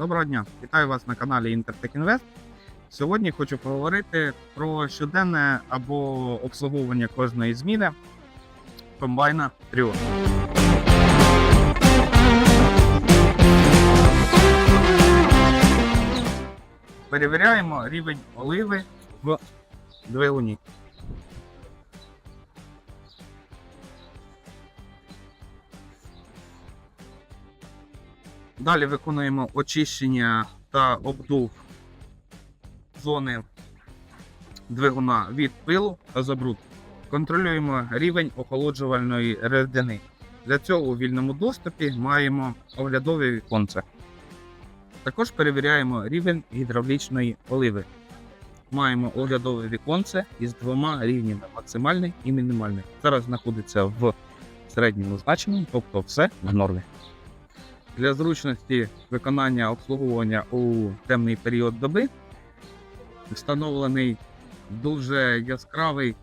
Доброго дня! Вітаю вас на каналі Intertech Invest. Сьогодні хочу поговорити про щоденне або обслуговування кожної зміни комбайна Trio. Перевіряємо рівень оливи в двигуні. Далі виконуємо очищення та обдув зони двигуна від пилу та забрудку. Контролюємо рівень охолоджувальної рідини. Для цього у вільному доступі маємо оглядове віконце. Також перевіряємо рівень гідравлічної оливи. Маємо оглядове віконце із двома рівнями максимальний і мінімальний. Зараз знаходиться в середньому значенні, тобто все в нормі. Для зручності виконання обслуговування у темний період доби встановлений дуже яскравий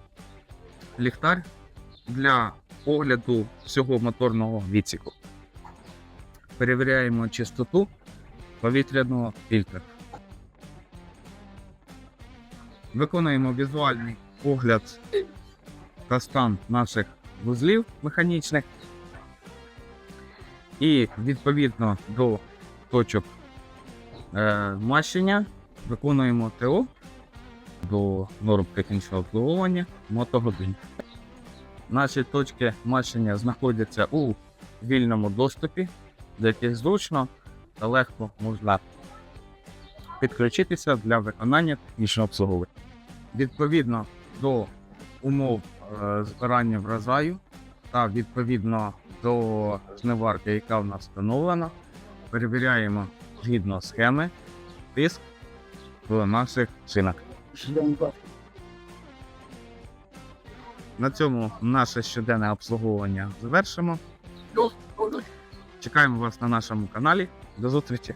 ліхтар для огляду всього моторного відсіку. Перевіряємо чистоту повітряного фільтра. Виконуємо візуальний огляд та стан наших вузлів механічних. І відповідно до точок е, мащення виконуємо ТО до норм технічного обслуговування мотогодин. Наші точки мащення знаходяться у вільному доступі, до яких зручно та легко можна підключитися для виконання технічного обслуговування. Відповідно до умов е, збирання врожаю та відповідно до жниварки, яка в нас встановлена, перевіряємо згідно схеми тиск в наших шинах. На цьому наше щоденне обслуговування завершимо. Чекаємо вас на нашому каналі. До зустрічі!